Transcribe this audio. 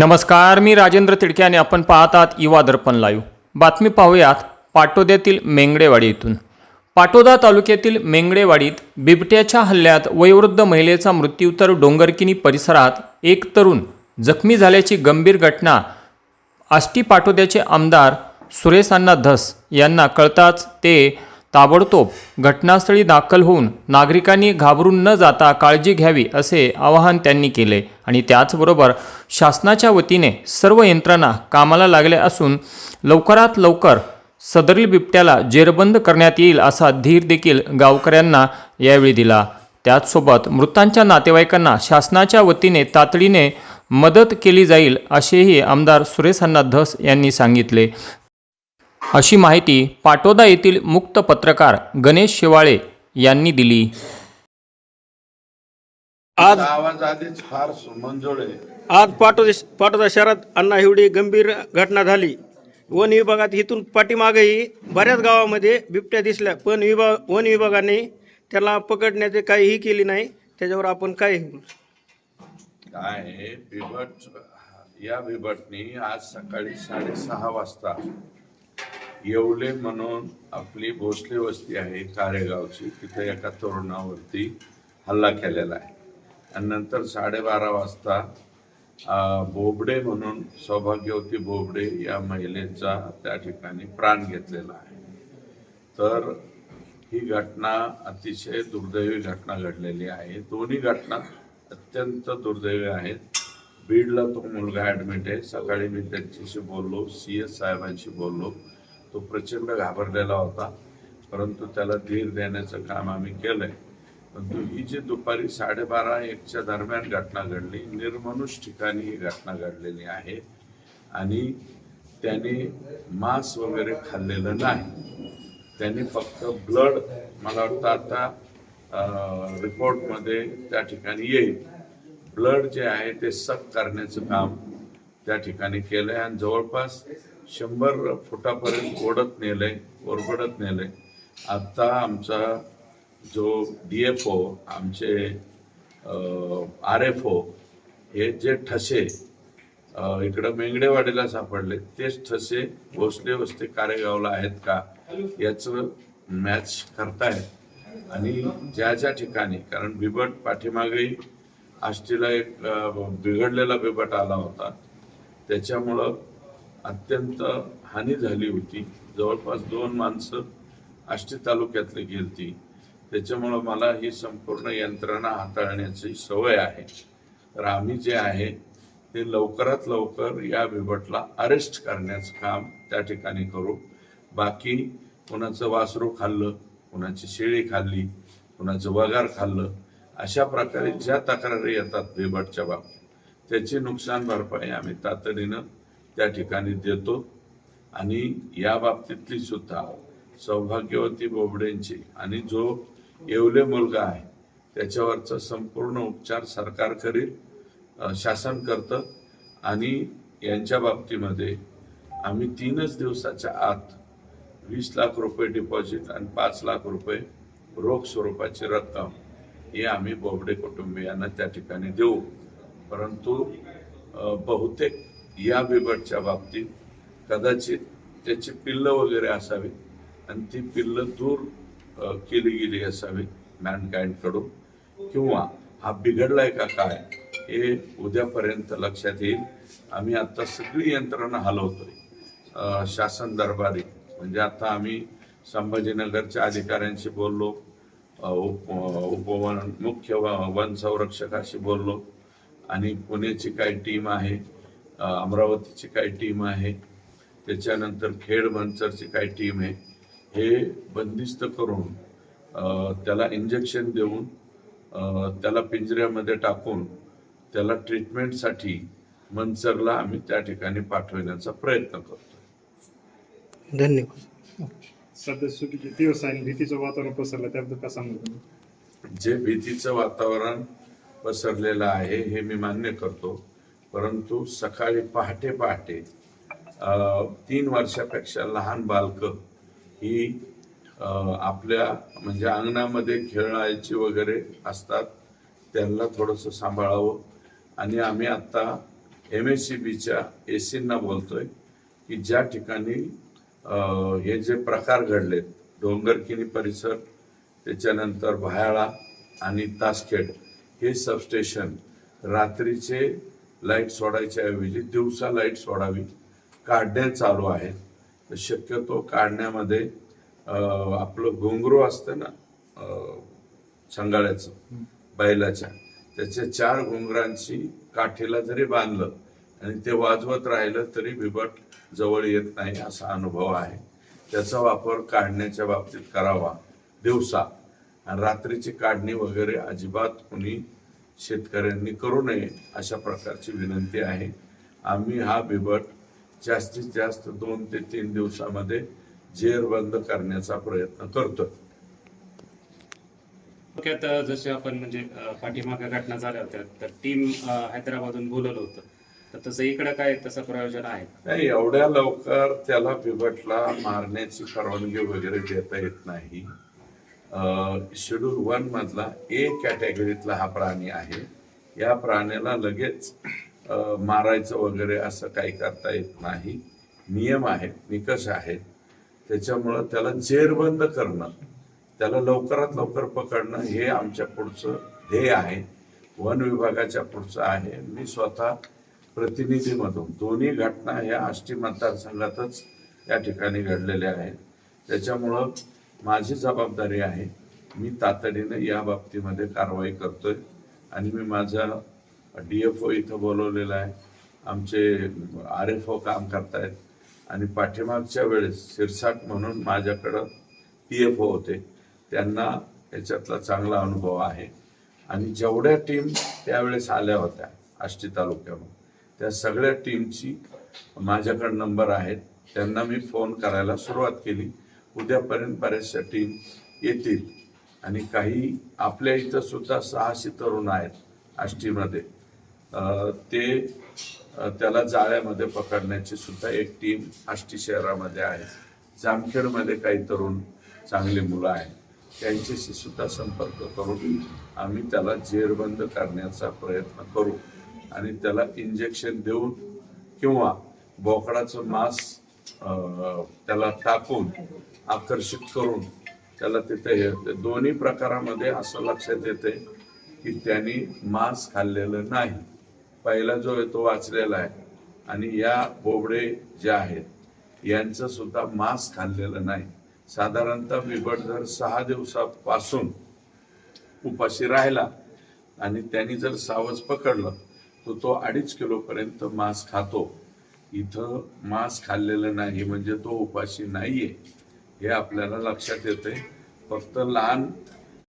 नमस्कार मी राजेंद्र तिडके आणि आपण पाहतात युवा दर्पण लाईव्ह बातमी पाहूयात पाटोद्यातील मेंगडेवाडी इथून. पाटोदा तालुक्यातील मेंगडेवाडीत बिबट्याच्या हल्ल्यात वयोवृद्ध महिलेचा मृत्यू तर डोंगरकिनी परिसरात एक तरुण जखमी झाल्याची गंभीर घटना आष्टी पाटोद्याचे आमदार सुरेश अण्णा धस यांना कळताच ते ताबडतोब घटनास्थळी दाखल होऊन नागरिकांनी घाबरून न जाता काळजी घ्यावी असे आवाहन त्यांनी केले आणि त्याचबरोबर शासनाच्या वतीने सर्व यंत्रणा कामाला लागल्या असून लवकरात लवकर सदरील बिबट्याला जेरबंद करण्यात येईल असा धीर देखील गावकऱ्यांना यावेळी दिला. त्याचसोबत मृतांच्या नातेवाईकांना शासनाच्या वतीने तातडीने मदत केली जाईल असेही आमदार सुरेश अण्णा धस यांनी सांगितले. अशी माहिती पाटोदा येथील मुक्त पत्रकार गणेश शेवाळे यांनी दिली. आज आवाज आधीच फार मंजूळ आहे. आज पाटोदा पाटोदा शहरात अण्णा एवढी गंभीर घटना झाली. वन विभागात इथून पाठीमागेही बऱ्याच गावामध्ये बिबट्या दिसल्या पण विभाग वन विभागाने त्याला पकडण्याचे काहीही केली नाही. त्याच्यावर आपण काय काय आहे, बिबट या बिबटनी आज सकाळी साडेसहा वाजता येवले म्हणून आपली भोसले वस्ती आहे कारेगावची. तिथे एका तरुणावरती हल्ला केलेला आहे. आणि नंतर साडेबारा वाजता बोबडे म्हणून सौभाग्यवती बोबडे या महिलेचा त्या ठिकाणी प्राण घेतलेला आहे. तर ही घटना अतिशय दुर्दैवी घटना घडलेली आहे. दोन्ही घटना अत्यंत दुर्दैवी आहेत. बीडला तो मुलगा ॲडमिट आहे. सकाळी मी त्यांच्याशी बोललो. सी एस साहेबांशी बोललो. तो प्रचंड घाबरलेला होता. परंतु त्याला धीर देण्याचं काम आम्ही केलंय. पण ही जी दुपारी साडेबारा एकच्या दरम्यान घटना घडली निर्मनुष ठिकाणी ही घटना घडलेली आहे. आणि त्याने मांस वगैरे खाल्लेलं नाही. त्याने फक्त ब्लड मला वाटतं आता रिपोर्टमध्ये त्या ठिकाणी येईल. ब्लड जे आहे ते सक करण्याचं काम त्या ठिकाणी केलंय. आणि जवळपास शंभर फुटापर्यंत ओढत नेलंय ओरबडत नेलंय. आता आमचा जो डी एफ ओ आमचे आर एफ ओ हे जे ठसे इकडं मेंगडेवाडीला सापडले तेच ठसे भोसले वस्ते कारेगावला आहेत का? याचं मॅच करतायत. आणि ज्या ज्या ठिकाणी कारण बिबट पाठीमागेही आष्टीला एक बिघडलेला बिबट आला होता. त्याच्यामुळं अत्यंत हानी झाली होती. जवळपास दोन माणसं आष्टी तालुक्यातली गेलती. त्याच्यामुळं मला ही संपूर्ण यंत्रणा हाताळण्याची सवय आहे. तर आम्ही जे आहे ते लवकरात लवकर या बिबटला अरेस्ट करण्याचं काम त्या ठिकाणी करू. बाकी कुणाचं वासरू खाल्लं कुणाची शेळी खाल्ली कुणाचं वगार खाल्लं अशा प्रकारे ज्या तक्रारी येतात बिबटच्या बाबतीत त्याची नुकसान भरपाई आम्ही तातडीनं त्या ठिकाणी देतो. आणि या बाबतीतली सुद्धा सौभाग्यवती बोबडेंची आणि जो येवले मुलगा आहे. त्याच्यावरचा संपूर्ण उपचार सरकार करील शासन करतं आणि यांच्या बाबतीमध्ये आम्ही तीनच दिवसाच्या आत वीस लाख रुपये डिपॉझिट आणि पाच लाख रुपये रोख स्वरूपाची रक्कम हे आम्ही बोबडे कुटुंबियांना त्या ठिकाणी देऊ. परंतु बहुतेक या बिबटच्या बाबतीत कदाचित त्याची पिल्लं वगैरे असावी आणि ती पिल्लं दूर केली गेली असावी मॅनकाइंडकडून. किंवा हा बिघडलाय का काय हे उद्यापर्यंत लक्षात येईल. आम्ही आता सगळी यंत्रणा हलवतोय. शासन दरबारी म्हणजे आता आम्ही संभाजीनगरच्या अधिकाऱ्यांशी बोललो. उप उपवन मुख्य व- वन संरक्षकाशी बोललो. आणि पुण्याची काही टीम आहे अमरावतीची काही टीम आहे. त्याच्यानंतर खेड मंचरची काही टीम आहे. हे बंदिस्त करून त्याला इंजेक्शन देऊन त्याला पिंजऱ्यामध्ये टाकून त्याला ट्रीटमेंटसाठी मंचरला आम्ही त्या ठिकाणी पाठवण्याचा प्रयत्न करतो धन्यवाद. सध्या सुटीचे दिवस आहे आणि भीतीचं वातावरण पसरलं त्याबद्दल काय सांगू जे भीतीचं वातावरण पसरलेलं आहे हे मी मान्य करतो. परंतु सकाळी पहाटे पहाटे तीन वर्षापेक्षा लहान बालक ही आपल्या म्हणजे अंगणामध्ये खेळायची वगैरे असतात त्यांना थोडंसं सांभाळावं. आणि आम्ही आत्ता एम एस सी बीच्या ए सींना बोलतोय की ज्या ठिकाणी हे जे प्रकार घडलेत डोंगरकिनी परिसर त्याच्यानंतर भायाळा आणि तासखेड हे सबस्टेशन रात्रीचे लाइट सोडायच्या ऐवजी दिवसा लाइट सोडावी काढणे चालू आहेत. शक्यतो काढण्यामध्ये आपलं घुंगरू असतं ना संगाळ्याचं बैलाच्या त्याच्या चार घुंगरांची काठीला जरी बांधलं आणि ते वाजवत राहिलं तरी बिबट जवळ येत नाही असा अनुभव आहे. त्याचा वापर काढण्याच्या बाबतीत करावा दिवसा. आणि रात्रीची काढणी वगैरे अजिबात कुणी शेतकऱ्यांनी करू नये अशा प्रकारची विनंती आहे. आम्ही हा बिबट जास्तीत जास्त दोन ते तीन दिवसामध्ये जेरबंद करण्याचा प्रयत्न करतोय. थोडक्यात जसे आपण म्हणजे पाठीमागे घटना झाल्या होत्या तर टीम हैदराबादहून बोलवलं होतं. तर तसं इकडं काय तसं प्रयोजन आहे? नाही एवढ्या लवकर त्याला बिबटला मारण्याची परवानगी वगैरे देता येत नाही. शेड्यूल वन मधला ए कॅटेगरीतला हा प्राणी आहे. या प्राण्याला लगेच मारायचं वगैरे असं काही करता येत नाही. नियम आहेत निकष आहेत. त्याच्यामुळं त्याला जेरबंद करणं त्याला लवकरात लवकर पकडणं हे आमच्या पुढचं ध्येय आहे. वन विभागाच्या पुढचं आहे. मी स्वतः प्रतिनिधीमधून दोन्ही घटना ह्या आष्टी मतदारसंघातच या ठिकाणी घडलेल्या आहेत. त्याच्यामुळं माझी जबाबदारी आहे मी तातडीने या बाबतीमध्ये कारवाई करतोय आणि मी माझा डी एफ ओ इथं बोलवलेला आहे. आमचे आर एफ ओ काम करतायत. आणि पाठीमागच्या वेळेस शिरसाट म्हणून माझ्याकडं पी एफ ओ होते. त्यांना याच्यातला चांगला अनुभव आहे. आणि जेवढ्या टीम त्यावेळेस आल्या होत्या आष्टी तालुक्यामध्ये त्या सगळ्या टीमची माझ्याकडे नंबर आहेत. त्यांना मी फोन करायला सुरुवात केली. उद्यापर्यंत बऱ्याचशा टीम येतील. आणि काही आपल्या इथं सुद्धा सहाशे तरुण आहेत आष्टीमध्ये. ते त्याला जाळ्यामध्ये पकडण्याची सुद्धा एक टीम आष्टी शहरामध्ये आहे. जामखेडमध्ये काही तरुण चांगली मुलं आहेत. त्यांच्याशी सुद्धा संपर्क करून आम्ही त्याला जेरबंद करण्याचा प्रयत्न करू. आणि त्याला इंजेक्शन देऊन किंवा बोकडाचं मांस त्याला टाकून आकर्षित करून त्याला तिथे हे दोन्ही प्रकारामध्ये असं लक्षात येते की त्यांनी मांस खाल्लेलं नाही. पहिला जो आहे तो वाचलेला आहे. आणि या बोबडे जे आहेत यांचं सुद्धा मांस खाल्लेलं नाही. साधारणतः बिबट जर सहा दिवसापासून उपाशी राहिला आणि त्यांनी जर सावज पकडलं तर तो अडीच किलोपर्यंत मांस खातो. इथं मांस खाल्लेलं नाही म्हणजे तो उपाशी नाहीये हे आपल्याला लक्षात येते फक्त लहान